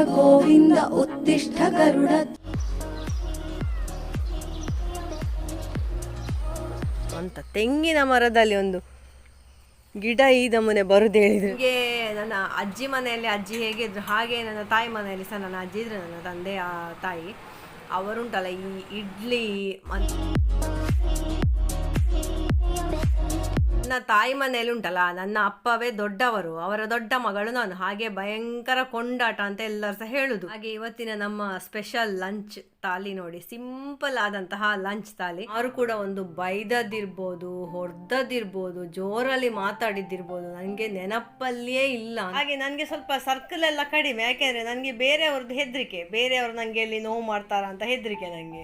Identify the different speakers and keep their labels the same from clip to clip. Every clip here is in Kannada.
Speaker 1: गोविन्द उत्तिष्ठ गरुड
Speaker 2: ಅಂತ ತೆಂಗಿನ ಮರದಲ್ಲಿ ಒಂದು ಗಿಡ ಈ ನಮೂನೆ ಬರುದು ಹೇಳಿದ್ರು ಹೀಗೆ ನನ್ನ ಅಜ್ಜಿ ಮನೆಯಲ್ಲಿ ಅಜ್ಜಿ ಹೇಗಿದ್ರು ಹಾಗೆ ನನ್ನ ತಾಯಿ ಮನೆಯಲ್ಲಿ ಸಹ ನನ್ನ ಅಜ್ಜಿ ಇದ್ರು ನನ್ನ ತಂದೆಯ ತಾಯಿ ಅವರುಂಟಲ್ಲ ಈ ಇಡ್ಲಿ ಮತ್- ನನ್ನ ತಾಯಿ ಮನೆಯಲ್ಲಿ ಉಂಟಲ್ಲ, ನನ್ನ ಅಪ್ಪವೇ ದೊಡ್ಡವರು, ಅವರ ದೊಡ್ಡ ಮಗಳು ನಾನು, ಹಾಗೆ ಭಯಂಕರ ಕೊಂಡಾಟ ಅಂತ ಎಲ್ಲರೂ ಸಹ ಹೇಳುದು. ಹಾಗೆ ಇವತ್ತಿನ ನಮ್ಮ ಸ್ಪೆಷಲ್ ಲಂಚ್ ತಾಲಿ ನೋಡಿ ಸಿಂಪಲ್ ಆದಂತಹ ಲಂಚ್ ತಾಲಿ. ಅವರು ಕೂಡ ಒಂದು ಬೈದದಿರ್ಬೋದು ಹೊಡೆದಿರ್ಬೋದು ಜೋರಲ್ಲಿ ಮಾತಾಡಿದ್ದಿರ್ಬೋದು ನನಗೆ ನೆನಪಲ್ಲಿಯೇ ಇಲ್ಲ. ಹಾಗೆ ನನಗೆ ಸ್ವಲ್ಪ ಸರ್ಕಲ್ ಎಲ್ಲ ಕಡಿಮೆ, ಯಾಕೆಂದ್ರೆ ನನಗೆ ಬೇರೆಯವ್ರದ್ದು ಹೆದರಿಕೆ, ಬೇರೆಯವರು ನನಗೆ ಎಲ್ಲಿ ನೋವು ಮಾಡ್ತಾರ ಅಂತ ಹೆದರಿಕೆ ನನಗೆ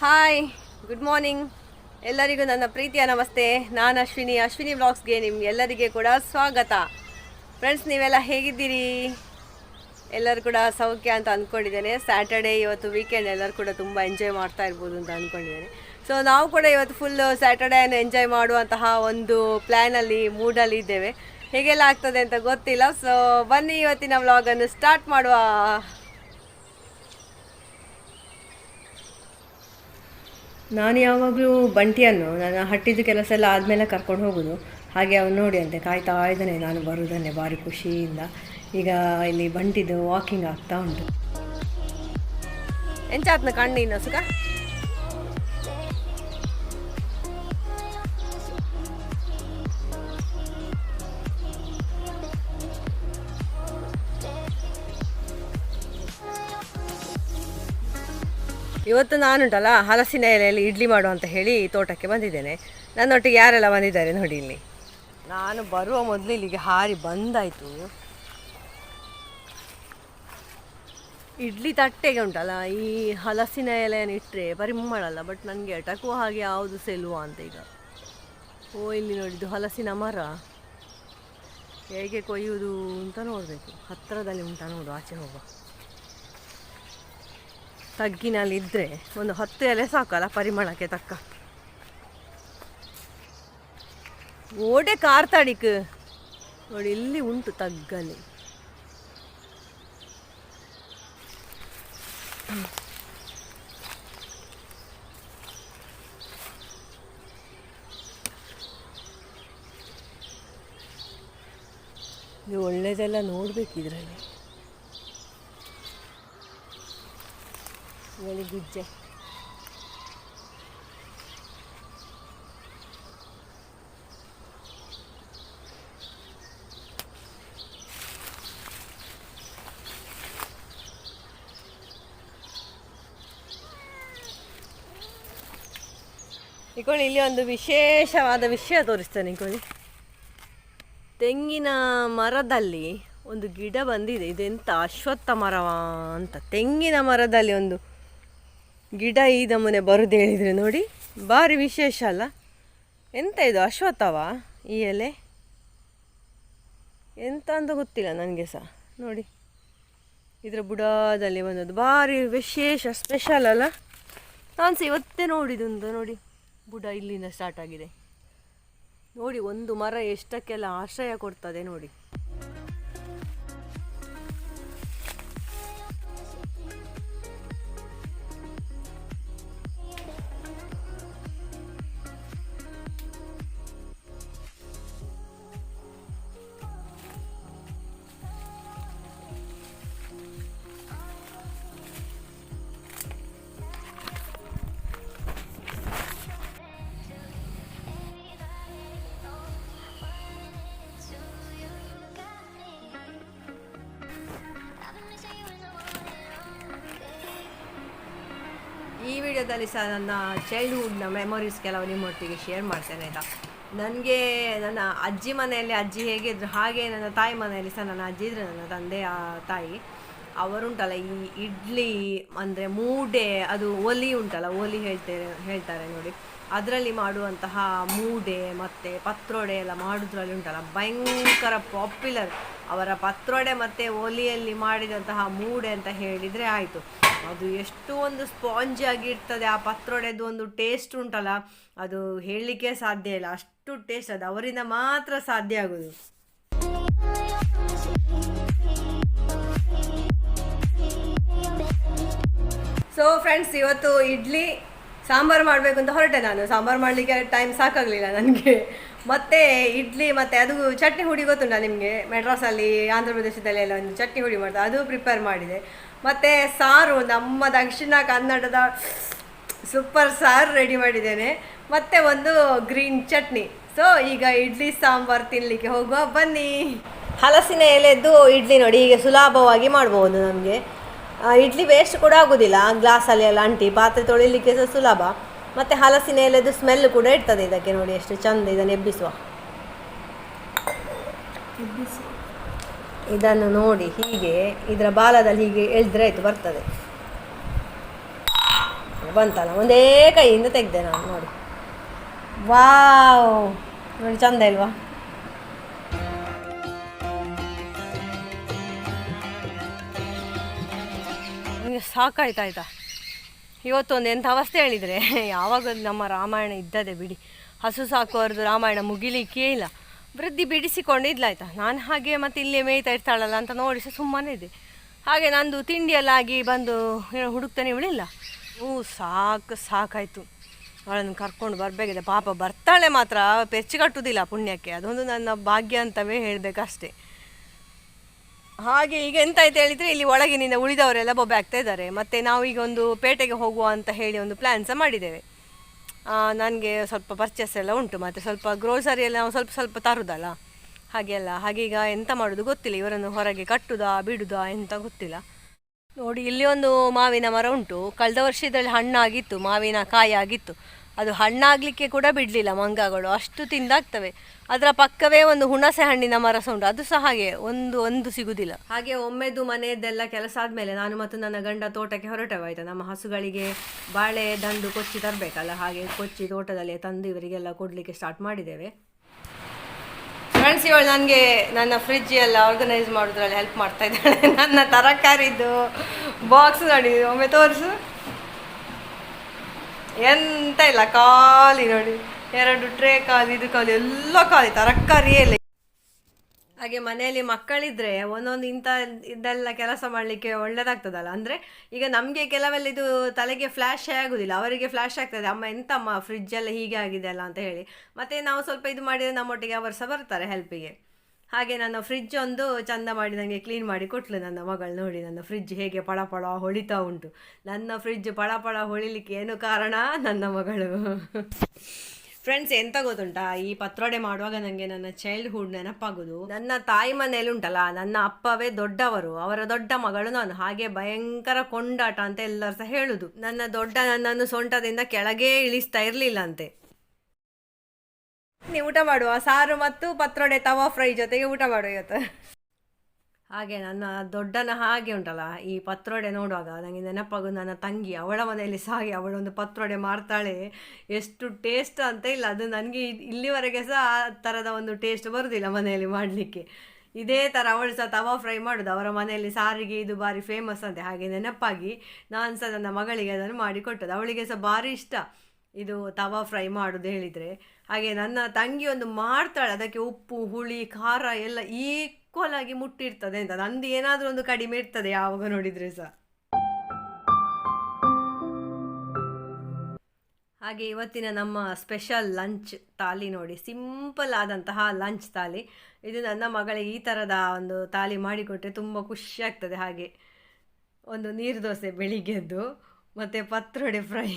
Speaker 2: ಹಾಯ್ ಗುಡ್ ಮಾರ್ನಿಂಗ್ ಎಲ್ಲರಿಗೂ ನನ್ನ ಪ್ರೀತಿಯ ನಮಸ್ತೆ. ನಾನು ಅಶ್ವಿನಿ. ಅಶ್ವಿನಿ ಬ್ಲಾಗ್ಸ್ಗೆ ನಿಮ್ಗೆಲ್ಲರಿಗೆ ಕೂಡ ಸ್ವಾಗತ. ಫ್ರೆಂಡ್ಸ್ ನೀವೆಲ್ಲ ಹೇಗಿದ್ದೀರಿ? ಎಲ್ಲರೂ ಕೂಡ ಸೌಖ್ಯ ಅಂತ ಅಂದ್ಕೊಂಡಿದ್ದೇನೆ ಸ್ಯಾಟರ್ಡೇ ಇವತ್ತು ವೀಕೆಂಡ್ ಎಲ್ಲರೂ ಕೂಡ ತುಂಬ ಎಂಜಾಯ್ ಮಾಡ್ತಾ ಇರ್ಬೋದು ಅಂತ ಅಂದ್ಕೊಂಡಿದ್ದೇನೆ ಸೊ ನಾವು ಕೂಡ ಇವತ್ತು ಫುಲ್ಲು ಸ್ಯಾಟರ್ಡೇನ ಎಂಜಾಯ್ ಮಾಡುವಂತಹ ಒಂದು ಪ್ಲ್ಯಾನಲ್ಲಿ ಮೂಡಲ್ಲಿ ಇದ್ದೇವೆ. ಹೇಗೆಲ್ಲ ಆಗ್ತದೆ ಅಂತ ಗೊತ್ತಿಲ್ಲ. ಸೊ ಬನ್ನಿ ಇವತ್ತಿನ ವ್ಲಾಗನ್ನು ಸ್ಟಾರ್ಟ್ ಮಾಡುವ ನಾನು ಯಾವಾಗಲೂ ಬಂಟಿಯನ್ನು ನನ್ನ ಹಟ್ಟಿದ್ದು ಕೆಲಸ ಎಲ್ಲ ಆದಮೇಲೆ ಕರ್ಕೊಂಡು ಹೋಗೋದು. ಹಾಗೆ ಅವನು ನೋಡಿ ಅಂತೆ, ಕಾಯ್ತಾ ಇದ್ದಾನೆ, ನಾನು ಬರುವುದನ್ನೇ ಭಾರಿ ಖುಷಿಯಿಂದ. ಈಗ ಇಲ್ಲಿ ಬಂಟಿದು ವಾಕಿಂಗ್ ಆಗ್ತಾ ಉಂಟು. ಎಂಚಾತ್ನ ಕಣ್ಣು ಸುಖ ಇವತ್ತು ನಾನುಂಟಲ್ಲ ಹಲಸಿನ ಎಲೆಯಲ್ಲಿ ಇಡ್ಲಿ ಮಾಡು ಅಂತ ಹೇಳಿ ತೋಟಕ್ಕೆ ಬಂದಿದ್ದೇನೆ. ನನ್ನೊಟ್ಟಿಗೆ ಯಾರೆಲ್ಲ ಬಂದಿದ್ದಾರೆ ನೋಡಿ ಇಲ್ಲಿ. ನಾನು ಬರುವ ಮೊದಲು ಇಲ್ಲಿಗೆ ಹಾರಿ ಬಂದಾಯಿತು. ಇಡ್ಲಿ ತಟ್ಟೆಗೆ ಉಂಟಲ್ಲ, ಈ ಹಲಸಿನ ಎಲೆಯನ್ನು ಇಟ್ಟರೆ ಪರಿಮಳಲ್ಲ ಬಟ್ ನನಗೆ ಅಟಕುವ ಹಾಗೆ ಯಾವುದು ಸೆಲ್ವ ಅಂತ ಈಗ. ಓ, ಇಲ್ಲಿ ನೋಡಿದ್ದು ಹಲಸಿನ ಮರ. ಹೇಗೆ ಕೊಯ್ಯುವುದು ಅಂತ ನೋಡಬೇಕು. ಹತ್ತಿರದಲ್ಲಿ ಉಂಟಾ ನೋಡು, ಆಚೆ ಹೋಗುವ. ತಗ್ಗಿನಲ್ಲಿ ಇದ್ದರೆ ಒಂದು ಹತ್ತು ಎಲೆ ಸಾಕಲ್ಲ ಪರಿಮಳಕ್ಕೆ ತಕ್ಕ. ಓಡೆ ಕಾರ್ತಾಡಿಕ್ ನೋಡಿ, ಇಲ್ಲಿ ಉಂಟು ತಗ್ಗಲ್ಲಿ. ಇದು ಒಳ್ಳೇದೆಲ್ಲ ನೋಡ್ಬೇಕು ಇದರಲ್ಲಿ. ಗುಜ್ಜೆ. ಇಕೊಳ್ಳಿ ಇಲ್ಲಿ ಒಂದು ವಿಶೇಷವಾದ ವಿಷಯ ತೋರಿಸ್ತೇನೆ ಇಕೊಳ್ಳಿ ತೆಂಗಿನ ಮರದಲ್ಲಿ ಒಂದು ಗಿಡ ಬಂದಿದೆ. ಇದೆಂತ ಅಶ್ವತ್ಥ ಮರವಾ ಅಂತ. ತೆಂಗಿನ ಮರದಲ್ಲಿ ಒಂದು ಗಿಡ ಈ ನಮೂನೆ ಬರುದು ಹೇಳಿದರೆ ನೋಡಿ, ಭಾರಿ ವಿಶೇಷ ಅಲ್ಲ? ಎಂತ ಇದು, ಅಶ್ವತ್ಥವ ಈ ಎಲೆ? ಎಂತ ಅಂತ ಗೊತ್ತಿಲ್ಲ ನನಗೆ ಸಹ ನೋಡಿ. ಇದರ ಬುಡದಲ್ಲಿ ಬಂದದ್ದು ಭಾರಿ ವಿಶೇಷ ಸ್ಪೆಷಲ್ ಅಲ್ಲ? ನಾನು ಸಹ ಇವತ್ತೇ ನೋಡಿದೊಂದು ನೋಡಿ. ಬುಡ ಇಲ್ಲಿಂದ ಸ್ಟಾರ್ಟ್ ಆಗಿದೆ. ನೋಡಿ, ಒಂದು ಮರ ಎಷ್ಟಕ್ಕೆಲ್ಲ ಆಶ್ರಯ ಕೊಡ್ತದೆ ನೋಡಿ. ವಿಡಿಯೋದಲ್ಲಿ ಸಹ ನನ್ನ ಚೈಲ್ಡ್ಹುಡ್ನ ಮೆಮೊರೀಸ್ ಕೆಲವು ನಿಮ್ಮೊಟ್ಟಿಗೆ ಶೇರ್ ಮಾಡ್ತೇನೆ, ಆಯಿತಾ? ನನಗೆ ನನ್ನ ಅಜ್ಜಿ ಮನೆಯಲ್ಲಿ ಅಜ್ಜಿ ಹೇಗಿದ್ರು, ಹಾಗೆ ನನ್ನ ತಾಯಿ ಮನೆಯಲ್ಲಿ ಸಹ ನನ್ನ ಅಜ್ಜಿ ಇದ್ರೆ ನನ್ನ ತಂದೆಯ ತಾಯಿ. ಅವರುಂಟಲ್ಲ, ಈ ಇಡ್ಲಿ ಅಂದರೆ ಮೂಡೆ, ಅದು ಒಲಿ ಉಂಟಲ್ಲ, ಒಲಿ ಹೇಳ್ತೇವೆ ಹೇಳ್ತಾರೆ ನೋಡಿ. ಅದರಲ್ಲಿ ಮಾಡುವಂತಹ ಮೂಡೆ ಮತ್ತು ಪತ್ರೊಡೆ ಎಲ್ಲ ಮಾಡೋದ್ರಲ್ಲಿ ಉಂಟಲ್ಲ, ಭಯಂಕರ ಪಾಪ್ಯುಲರ್ ಅವರ ಪತ್ರೊಡೆ ಮತ್ತು ಒಲಿಯಲ್ಲಿ ಮಾಡಿದಂತಹ ಮೂಡೆ ಅಂತ ಹೇಳಿದರೆ ಆಯಿತು. ಅದು ಎಷ್ಟು ಒಂದು ಸ್ಪಾಂಜ್ ಆಗಿರ್ತದೆ, ಆ ಪತ್ರೊಡೆದು ಒಂದು ಟೇಸ್ಟ್ ಉಂಟಲ್ಲ, ಅದು ಹೇಳಲಿಕ್ಕೆ ಸಾಧ್ಯ ಇಲ್ಲ. ಅಷ್ಟು ಟೇಸ್ಟ್, ಅದು ಅವರಿಂದ ಮಾತ್ರ ಸಾಧ್ಯ ಆಗೋದು. ಸೊ ಫ್ರೆಂಡ್ಸ್ ಇವತ್ತು ಇಡ್ಲಿ ಸಾಂಬಾರು ಮಾಡಬೇಕು ಅಂತ ಹೊರಟೆ ನಾನು. ಸಾಂಬಾರು ಮಾಡಲಿಕ್ಕೆ ಟೈಮ್ ಸಾಕಾಗಲಿಲ್ಲ ನನಗೆ. ಮತ್ತೆ ಇಡ್ಲಿ ಮತ್ತು ಅದು ಚಟ್ನಿ ಹುಡಿ ಗೊತ್ತುಂಟ ನಿಮಗೆ? ಮೆಡ್ರಾಸಲ್ಲಿ ಆಂಧ್ರ ಪ್ರದೇಶದಲ್ಲಿ ಎಲ್ಲ ಒಂದು ಚಟ್ನಿ ಹುಡಿ ಮಾಡ್ತಾರೆ ಅದು ಪ್ರಿಪೇರ್ ಮಾಡಿದೆ. ಮತ್ತು ಸಾರು, ನಮ್ಮ ದಕ್ಷಿಣ ಕನ್ನಡದ ಸೂಪರ್ ಸಾರು ರೆಡಿ ಮಾಡಿದ್ದೇನೆ. ಮತ್ತು ಒಂದು ಗ್ರೀನ್ ಚಟ್ನಿ. ಸೊ ಈಗ ಇಡ್ಲಿ, ಸಾಂಬಾರು ತಿನ್ನಲಿಕ್ಕೆ ಹೋಗುವ. ಬನ್ನಿ. ಹಲಸಿನ ಎಲೆದ್ದು ಇಡ್ಲಿ ನೋಡಿ, ಹೀಗೆ ಸುಲಭವಾಗಿ ಮಾಡ್ಬೋದು ನಮಗೆ. ಇಡ್ಲಿ ವೇಸ್ಟ್ ಕೂಡ ಆಗೋದಿಲ್ಲ. ಗ್ಲಾಸಲ್ಲಿ ಎಲ್ಲ ಅಂಟಿ ಪಾತ್ರೆ ತೊಳಿಲಿಕ್ಕೆ ಸಹ ಸುಲಭ. ಮತ್ತು ಹಲಸಿನ ಎಲೆದು ಸ್ಮೆಲ್ ಕೂಡ ಇರ್ತದೆ ಇದಕ್ಕೆ ನೋಡಿ ಎಷ್ಟು ಚಂದ ಇದನ್ನು ಎಬ್ಬಿಸುವ? ಇದನ್ನು ನೋಡಿ ಹೀಗೆ ಇದರ ಬಾಲದಲ್ಲಿ ಹೀಗೆ ಎಳೆದ್ರೆ ಆಯ್ತು ಬರ್ತದೆ. ಬಂತಲ್ಲ ಒಂದೇ ಕೈಯಿಂದ ತೆಗೆದೆ ನಾನು ನೋಡಿ. ವಾವ್! ನೋಡಿ ಚಂದ ಇಲ್ವಾ? ನನಗೆ ಸಾಕಾಯ್ತು ಆಯ್ತಾ ಇವತ್ತೊಂದು ಎಂಥ ಅವಸ್ಥೆ ಹೇಳಿದರೆ, ಯಾವಾಗ ನಮ್ಮ ರಾಮಾಯಣ ಇದ್ದದೆ ಬಿಡಿ. ಹಸು ಸಾಕುವರದು ರಾಮಾಯಣ ಮುಗಿಲಿಕ್ಕೇ ಇಲ್ಲ. ವೃದ್ಧಿ ಬಿಡಿಸಿಕೊಂಡಿದ್ಲಾಯ್ತಾ ನಾನು ಹಾಗೆ ಮತ್ತೆ ಇಲ್ಲೇ ಮೇಯ್ತಾ ಇರ್ತಾಳಲ್ಲ ಅಂತ ನೋಡಿ ಸುಮ್ಮನೆ ಇದೆ ಹಾಗೆ ನಂದು ತಿಂಡಿಯೆಲ್ಲ ಆಗಿ ಬಂದು ಏನೋ ಹುಡುಕ್ತಾನೆ ಇವಳಿಲ್ಲ. ಹ್ಞೂ ಸಾಕು, ಸಾಕಾಯಿತು. ಅವಳನ್ನು ಕರ್ಕೊಂಡು ಬರಬೇಕಿದೆ ಪಾಪ ಬರ್ತಾಳೆ ಮಾತ್ರ. ಪೆಚ್ಚು ಕಟ್ಟುವುದಿಲ್ಲ ಪುಣ್ಯಕ್ಕೆ. ಅದೊಂದು ನನ್ನ ಭಾಗ್ಯ ಅಂತವೇ ಹೇಳಬೇಕಷ್ಟೇ. ಹಾಗೆ ಈಗ ಎಂತ ಆಯ್ತು ಹೇಳಿದ್ರೆ ಇಲ್ಲಿ ಒಳಗಿನಿಂದ ಉಳಿದವರೆಲ್ಲ ಬೊಬ್ಬೆ ಆಗ್ತಾ ಇದ್ದಾರೆ. ಮತ್ತೆ ನಾವು ಈಗ ಒಂದು ಪೇಟೆಗೆ ಹೋಗುವ ಅಂತ ಹೇಳಿ ಒಂದು ಪ್ಲ್ಯಾನ್ ಸಹ ಮಾಡಿದ್ದೇವೆ. ನನಗೆ ಸ್ವಲ್ಪ ಪರ್ಚೇಸ್ ಎಲ್ಲ ಉಂಟು ಮತ್ತೆ ಸ್ವಲ್ಪ ಗ್ರೋಸರಿ ಎಲ್ಲ ನಾವು ಸ್ವಲ್ಪ ಸ್ವಲ್ಪ ತರುದಲ್ಲ. ಹಾಗೆಲ್ಲ ಹಾಗೆ ಈಗ ಎಂತ ಮಾಡೋದು ಗೊತ್ತಿಲ್ಲ. ಇವರನ್ನು ಹೊರಗೆ ಕಟ್ಟುದಾ, ಬಿಡುದಾ ಎಂತ ಗೊತ್ತಿಲ್ಲ. ನೋಡಿ, ಇಲ್ಲಿ ಒಂದು ಮಾವಿನ ಮರ ಉಂಟು. ಕಳೆದ ವರ್ಷದಲ್ಲಿ ಹಣ್ಣಾಗಿತ್ತು, ಮಾವಿನ ಕಾಯಿ ಆಗಿತ್ತು. ಅದು ಹಣ್ಣಾಗಲಿಕ್ಕೆ ಕೂಡ ಬಿಡಲಿಲ್ಲ ಮಂಗಗಳು. ಅಷ್ಟು ತಿಂದಾಗ್ತವೆ. ಅದರ ಪಕ್ಕವೇ ಒಂದು ಹುಣಸೆ ಹಣ್ಣಿನ ಮರ ಸಹ ಉಂಟು. ಅದು ಸಹ ಹಾಗೆ ಒಂದು ಒಂದು ಸಿಗುದಿಲ್ಲ. ಹಾಗೆ ಒಮ್ಮೆದು ಮನೆಯದೆಲ್ಲ ಕೆಲಸ ಆದಮೇಲೆ ನಾನು ಮತ್ತು ನನ್ನ ಗಂಡ ತೋಟಕ್ಕೆ ಹೊರಟವಾಯ್ತು. ನಮ್ಮ ಹಸುಗಳಿಗೆ ಬಾಳೆ ದಂಡು ಕೊಚ್ಚಿ ತರಬೇಕಲ್ಲ. ಹಾಗೆ ಕೊಚ್ಚಿ ತೋಟದಲ್ಲಿ ತಂದು ಇವರಿಗೆಲ್ಲ ಕೊಡಲಿಕ್ಕೆ ಸ್ಟಾರ್ಟ್ ಮಾಡಿದ್ದೇವೆ. ಫ್ರೆಂಡ್ಸ್ ಇವಳು ನನಗೆ ನನ್ನ ಫ್ರಿಜ್ ಎಲ್ಲ ಆರ್ಗನೈಸ್ ಮಾಡೋದ್ರಲ್ಲಿ ಹೆಲ್ಪ್ ಮಾಡ್ತಾ ಇದ್ದಾಳೆ. ನನ್ನ ತರಕಾರಿದ್ದು ಬಾಕ್ಸ್ ನೋಡಿ ಒಮ್ಮೆ ತೋರಿಸು. ಎಂತ ಇಲ್ಲ, ಖಾಲಿ ನೋಡಿ. ಎರಡು ಟ್ರೇ ಖಾಲಿ, ಇದು ಖಾಲಿ, ಎಲ್ಲ ಖಾಲಿ, ತರಕಾರಿಯೇ ಇಲ್ಲ. ಹಾಗೆ ಮನೆಯಲ್ಲಿ ಮಕ್ಕಳಿದ್ರೆ ಒಂದೊಂದು ಇಂಥ ಇದೆಲ್ಲ ಕೆಲಸ ಮಾಡಲಿಕ್ಕೆ ಒಳ್ಳೇದಾಗ್ತದಲ್ಲ? ಅಂದರೆ ಈಗ ನಮಗೆ ಕೆಲವೆಲ್ಲ ಇದು ತಲೆಗೆ ಫ್ಲ್ಯಾಶೇ ಆಗೋದಿಲ್ಲ. ಅವರಿಗೆ ಫ್ಲ್ಯಾಶ್ ಆಗ್ತದೆ. ಅಮ್ಮ, ಎಂತಮ್ಮ ಫ್ರಿಜ್ಜೆಲ್ಲ ಹೀಗೆ ಆಗಿದೆ ಅಲ್ಲ? ಅಂತ ಹೇಳಿ. ಮತ್ತೆ ನಾವು ಸ್ವಲ್ಪ ಇದು ಮಾಡಿದರೆ ನಮ್ಮೊಟ್ಟಿಗೆ ಅವರು ಸಹ ಬರ್ತಾರೆ ಹೆಲ್ಪಿಗೆ ಹಾಗೆ ನನ್ನ ಫ್ರಿಜ್ ಒಂದು ಚಂದ ಮಾಡಿ ನನಗೆ ಕ್ಲೀನ್ ಮಾಡಿ ಕೊಟ್ಲು ನನ್ನ ಮಗಳು ನೋಡಿ, ನನ್ನ ಫ್ರಿಜ್ ಹೇಗೆ ಪಳಪಳ ಪಳ ಹೊಳಿತಾ ಉಂಟು. ನನ್ನ ಫ್ರಿಜ್ ಪಳಪಳ ಪಳ ಹೊಳಿಲಿಕ್ಕೆ ಏನು ಕಾರಣ? ನನ್ನ ಮಗಳು. ಫ್ರೆಂಡ್ಸ್ ಎಂತ ಗೊತ್ತುಂಟಾ? ಈ ಪತ್ರೊಡೆ ಮಾಡುವಾಗ ನನಗೆ ನನ್ನ ಚೈಲ್ಡ್ಹುಡ್ ನೆನಪಾಗೋದು. ನನ್ನ ತಾಯಿ ಮನೆಯಲ್ಲಿ ಉಂಟಲ್ಲ, ನನ್ನ ಅಪ್ಪವೇ ದೊಡ್ಡವರು, ಅವರ ದೊಡ್ಡ ಮಗಳು ನಾನು. ಹಾಗೆ ಭಯಂಕರ ಕೊಂಡಾಟ ಅಂತ ಎಲ್ಲರೂ ಸಹ ಹೇಳುದು. ನನ್ನ ದೊಡ್ಡ ನನ್ನನ್ನು ಸೊಂಟದಿಂದ ಕೆಳಗೆ ಇಳಿಸ್ತಾ ಇರಲಿಲ್ಲ ಅಂತೆ. ನೀವು ಊಟ ಮಾಡುವ? ಸಾರು ಮತ್ತು ಪತ್ರೊಡೆ ತವಾ ಫ್ರೈ ಜೊತೆಗೆ ಊಟ ಮಾಡುವ ಇವತ್ತು. ಹಾಗೆ ನನ್ನ ದೊಡ್ಡನ ಹಾಗೆ ಉಂಟಲ್ಲ, ಈ ಪತ್ರೊಡೆ ನೋಡುವಾಗ ನನಗೆ ನೆನಪಾಗು ನನ್ನ ತಂಗಿ. ಅವಳ ಮನೆಯಲ್ಲಿ ಸಾಗಿ ಅವಳೊಂದು ಪತ್ರೊಡೆ ಮಾಡ್ತಾಳೆ ಎಷ್ಟು ಟೇಸ್ಟ್ ಅಂತ ಇಲ್ಲ, ಅದು ನನಗೆ ಇಲ್ಲಿವರೆಗೆ ಸಹ ಆ ಥರದ ಒಂದು ಟೇಸ್ಟ್ ಬರುವುದಿಲ್ಲ ಮನೆಯಲ್ಲಿ ಮಾಡಲಿಕ್ಕೆ. ಇದೇ ಥರ ಅವಳು ಸಹ ತವಾ ಫ್ರೈ ಮಾಡೋದು. ಅವರ ಮನೆಯಲ್ಲಿ ಸಾರಿಗೆ ಇದು ಭಾರಿ ಫೇಮಸ್ ಅಂತೆ. ಹಾಗೆ ನೆನಪಾಗಿ ನಾನು ಸಹ ನನ್ನ ಮಗಳಿಗೆ ಅದನ್ನು ಮಾಡಿಕೊಟ್ಟದ್ದು ಅವಳಿಗೆ ಸಹ ಭಾರಿ ಇಷ್ಟ. ಇದು ತವಾ ಫ್ರೈ ಮಾಡೋದು ಹೇಳಿದರೆ. ಹಾಗೆ ನನ್ನ ತಂಗಿ ಒಂದು ಮಾಡ್ತಾಳೆ, ಅದಕ್ಕೆ ಉಪ್ಪು, ಹುಳಿ, ಖಾರ ಎಲ್ಲ ಈಕ್ವಲ್ ಆಗಿ ಮುಟ್ಟಿರ್ತದೆ ಅಂತ. ನಂದು ಏನಾದರೂ ಒಂದು ಕಡಿಮೆ ಇರ್ತದೆ ಯಾವಾಗ ನೋಡಿದ್ರೆ ಸಹ. ಹಾಗೆ ಇವತ್ತಿನ ನಮ್ಮ ಸ್ಪೆಷಲ್ ಲಂಚ್ ತಾಲಿ ನೋಡಿ. ಸಿಂಪಲ್ ಆದಂತಹ ಲಂಚ್ ತಾಲಿ. ಇದು ನನ್ನ ಮಗಳಿಗೆ ಈ ಥರದ ಒಂದು ತಾಲಿ ಮಾಡಿಕೊಟ್ಟರೆ ತುಂಬ ಖುಷಿ ಆಗ್ತದೆ. ಹಾಗೆ ಒಂದು ನೀರು ದೋಸೆ ಬೆಳಿಗ್ಗೆದ್ದು, ಮತ್ತು ಪತ್ರೊಡೆ ಫ್ರೈ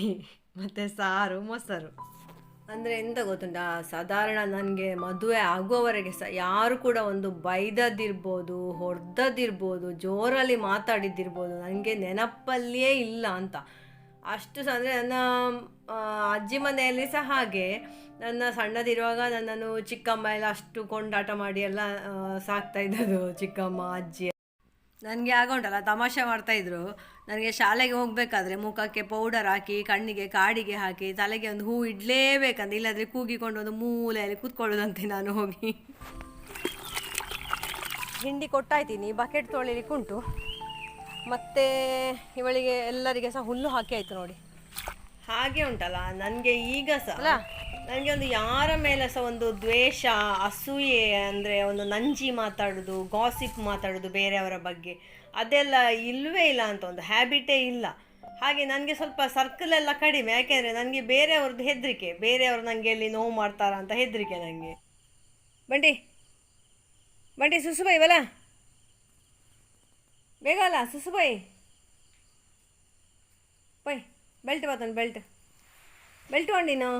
Speaker 2: ಮತ್ತು ಸಾರು, ಮೊಸರು. ಅಂದರೆ ಎಂತ ಗೊತ್ತುಂಟ? ಸಾಧಾರಣ ನನಗೆ ಮದುವೆ ಆಗುವವರೆಗೆ ಸಹ ಯಾರು ಕೂಡ ಒಂದು ಬೈದದಿರ್ಬೋದು ಹೊಡೆದದ್ದಿರ್ಬೋದು, ಜೋರಲ್ಲಿ ಮಾತಾಡಿದ್ದಿರ್ಬೋದು ನನಗೆ ನೆನಪಲ್ಲಿಯೇ ಇಲ್ಲ ಅಂತ. ಅಷ್ಟು ಸಹ ಅಂದರೆ ನನ್ನ ಅಜ್ಜಿ ಮನೆಯಲ್ಲಿ ಸಹ ಹಾಗೆ. ನನ್ನ ಸಣ್ಣದಿರುವಾಗ ನನ್ನನ್ನು ಚಿಕ್ಕಮ್ಮ ಎಲ್ಲ ಅಷ್ಟು ಕೊಂಡಾಟ ಮಾಡಿ ಎಲ್ಲ ಸಾಕ್ತಾ ಇದ್ದದ್ದು ಚಿಕ್ಕಮ್ಮ, ಅಜ್ಜಿ. ನನಗೆ ಆಗ ಉಂಟಲ್ಲ ತಮಾಷೆ ಮಾಡ್ತಾಯಿದ್ರು ನನಗೆ ಶಾಲೆಗೆ ಹೋಗಬೇಕಾದ್ರೆ ಮುಖಕ್ಕೆ ಪೌಡರ್ ಹಾಕಿ ಕಣ್ಣಿಗೆ ಕಾಡಿಗೆ ಹಾಕಿ ತಲೆಗೆ ಒಂದು ಹೂ ಇಡಲೇಬೇಕಂತ. ಇಲ್ಲಾಂದರೆ ಕೂಗಿಕೊಂಡು ಒಂದು ಮೂಲೆಯಲ್ಲಿ ಕೂತ್ಕೊಳ್ಳೋದಂತೆ ನಾನು ಹೋಗಿ. ಹಿಂಡಿ ಕೊಟ್ಟಾಯ್ತೀನಿ ಬಕೆಟ್ ತೊಳಿಲಿಕ್ಕೆ ಉಂಟು. ಮತ್ತು ಇವಳಿಗೆ ಎಲ್ಲರಿಗೆ ಸಹ ಹುಲ್ಲು ಹಾಕಿ ಆಯಿತು ನೋಡಿ. ಹಾಗೆ ಉಂಟಲ್ಲ ನನಗೆ ಈಗ ಸಹ ಅಲ್ಲ ನನಗೆ ಒಂದು ಯಾರ ಮೇಲೆ ಸಹ ಒಂದು ದ್ವೇಷ, ಅಸೂಯೆ ಅಂದರೆ ಒಂದು ನಂಜಿ ಮಾತಾಡೋದು ಗಾಸಿಪ್ ಮಾತಾಡೋದು ಬೇರೆಯವರ ಬಗ್ಗೆ, ಅದೆಲ್ಲ ಇಲ್ಲವೇ ಇಲ್ಲ ಅಂತ ಒಂದು ಹ್ಯಾಬಿಟೇ ಇಲ್ಲ. ಹಾಗೆ ನನಗೆ ಸ್ವಲ್ಪ ಸರ್ಕಲ್ ಎಲ್ಲ ಕಡಿಮೆ, ಯಾಕೆಂದರೆ ನನಗೆ ಬೇರೆಯವ್ರದ್ದು ಹೆದರಿಕೆ, ಬೇರೆಯವರು ನನಗೆ ಎಲ್ಲಿ ನೋವು ಮಾಡ್ತಾರ ಅಂತ ಹೆದರಿಕೆ ನನಗೆ ಬಂಡಿ ಬಂಡಿ ಸುಸುಬಾಯಿ ಬಲ ಬೇಗ ಅಲ್ಲ ಸುಸುಬಾಯಿ. ಬೈ ಬೆಲ್ಟ್ ಬರ್ತಂಡು ಬೆಲ್ಟ್ ಬೆಲ್ಟ್ ಕೊಂಡಿನು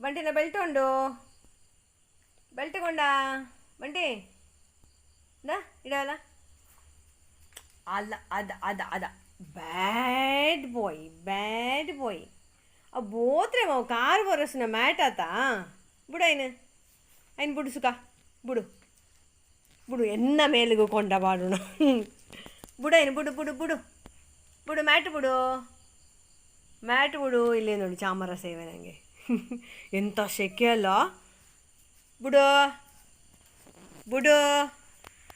Speaker 2: ಬಂಟಿನ ಬೆಲ್ಟ್ ಉಂಡು. ಬೆಲ್ಟ್ ಕೊಂಡ. ಬಂಟಿ. ನಾ ಇಡಲ್ಲ. ಅಲ್ಲ, ಅದ ಅದ ಅದ. Bad boy bad boy. ಆ ಬೋತ್ರೆ ಮಾವು, ಕಾರ್ ಬರೋಸ್ನ ಮ್ಯಾಟ್ ಆತಾ. ಬಿಡು ಐನ, ಐನ್ ಬಿಡು ಸುಖ ಬಿಡು. ಬಿಡು, ಎನ್ನ ಮೇಲಿಗೂ ಕೊಂಡ ಬಾಡೋಣ ಬುಡೇನು ಬುಡು ಬುಡು ಬುಡು ಬುಡು. ಮ್ಯಾಟ್ ಬಿಡು. ಮ್ಯಾಟ್ ಬಿಡು, ಇಲ್ಲೇ ನೋಡಿ, ಚಾಮರ ಸೇವೆ ನನಗೆ ಎಂಥ ಸೆಕೆ ಅಲ್ಲ ಬಿಡು ಬಿಡು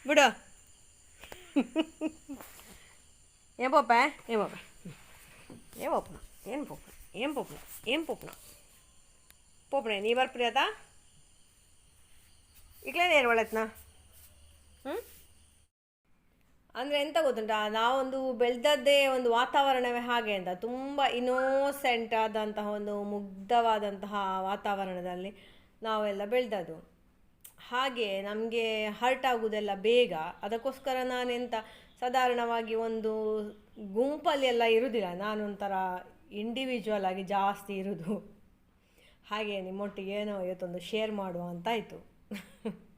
Speaker 2: ಬಿಡು. ಏನ್ ಪಾಪ? ಏನ್ ಪಾಪ? ಏನ್ ಪೋಪನ ಏನು ಪಾಪ? ಏನು ಪೋಪನ ಏನು ಪೋಪನ ಪೋಪನೆ ನೀ ಬರ್ಪ್ರಿಯತಾ? ಈಗಲೇ ಒಳತ್ನಾ ಹ್ಞೂ ಅಂದರೆ ಎಂತ ಗೊತ್ತುಂಟ? ನಾವೊಂದು ಬೆಳೆದದ್ದೇ ಒಂದು ವಾತಾವರಣವೇ ಹಾಗೆ ಅಂತ, ತುಂಬ ಇನೋಸೆಂಟ್ ಆದಂತಹ ಒಂದು ಮುಗ್ಧವಾದಂತಹ ವಾತಾವರಣದಲ್ಲಿ ನಾವೆಲ್ಲ ಬೆಳೆದದ್ದು. ಹಾಗೆ ನಮಗೆ ಹರ್ಟ್ ಆಗುವುದೆಲ್ಲ ಬೇಗ, ಅದಕ್ಕೋಸ್ಕರ ನಾನು ನಾನೆಂತ ಸಾಧಾರಣವಾಗಿ ಒಂದು ಗುಂಪಲ್ಲಿ ಎಲ್ಲ ಇರುವುದಿಲ್ಲ ನಾನೊಂಥರ ಇಂಡಿವಿಜುವಲ್ ಆಗಿ ಜಾಸ್ತಿ ಇರೋದು. ಹಾಗೆ ನಿಮ್ಮೊಟ್ಟಿಗೆ ಏನೋ ಇವತ್ತೊಂದು ಶೇರ್ ಮಾಡುವ ಅಂತಾಯಿತು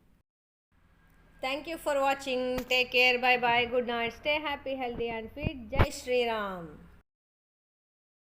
Speaker 2: Thank you for watching. Take care. Bye bye. Good night. Stay happy, healthy, and fit. Jai Shri Ram.